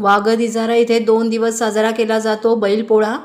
वागद इजारा येथे दोन दिवस साजरा केला जातो बैलपोळा.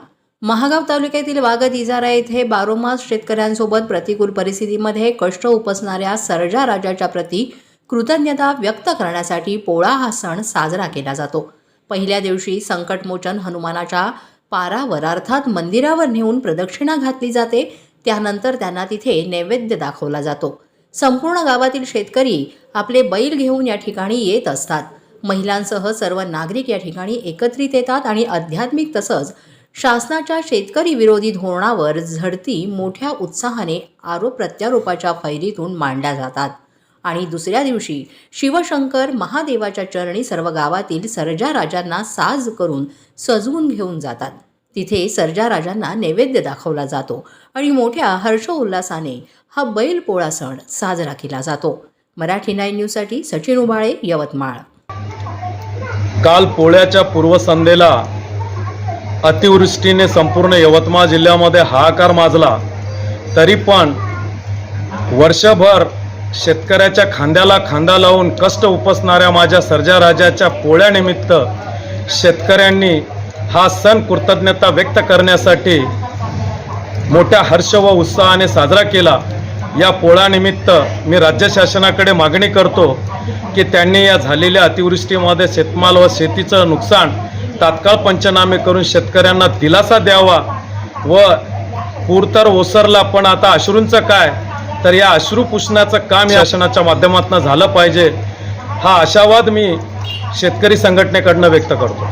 महागाव तालुक्यातील वागद इजारा येथे बारोमास शेतकऱ्यांसोबत प्रतिकूल परिस्थितीमध्ये कष्ट उपसणाऱ्या सर्जा राजाच्या प्रती कृतज्ञता व्यक्त करण्यासाठी पोळा हा सण साजरा केला जातो. पहिल्या दिवशी संकटमोचन हनुमानाच्या पारावर अर्थात मंदिरावर नेऊन प्रदक्षिणा घातली जाते त्यानंतर त्यांना तिथे नैवेद्य दाखवला जातो. संपूर्ण गावातील शेतकरी आपले बैल घेऊन या ठिकाणी येत असतात. महिलांसह सर्व नागरिक या ठिकाणी एकत्रित येतात आणि आध्यात्मिक तसंच शासनाच्या शेतकरी विरोधी धोरणावर झडती मोठ्या उत्साहाने आरोप प्रत्यारोपाच्या फैरीतून मांडल्या जातात. आणि दुसऱ्या दिवशी शिवशंकर महादेवाच्या चरणी सर्व गावातील सर्जा राजांना साज करून सजवून घेऊन जातात. तिथे सर्जा राजांना नैवेद्य दाखवला जातो आणि मोठ्या हर्षोल्लासाने हा बैल पोळा सण साजरा केला जातो. मराठी नाईन न्यूजसाठी सचिन उबाळे यवतमाळ. काल पोळ्याच्या पूर्वसंध्येला अतिवृष्टीने संपूर्ण यवतमाळ जिल्ह्यामध्ये हाहाकार माजला. तरी पण वर्षभर शेतकऱ्याच्या खांद्याला खांदा लावून कष्ट उपसणाऱ्या माझ्या सर्जा राजाच्या पोळ्यानिमित्त शेतकऱ्यांनी हा सण कृतज्ञता व्यक्त करण्यासाठी मोठ्या हर्ष व उत्साहाने साजरा केला. या पोळानिमित्त मी राज्य शासनाकडे मागणी करतो की त्यांनी या झालेल्या अतिवृष्टीमध्ये शेतमाल व शेतीचं नुकसान तात्काळ पंचनामे करून शेतकऱ्यांना दिलासा द्यावा व पूर तर ओसरला. पण आता अश्रूंचं काय? तर या अश्रू पुसण्याचं काम या शासनाच्या माध्यमातून झालं पाहिजे. हा आशावाद मी शेतकरी संघटनेकडनं व्यक्त करतो.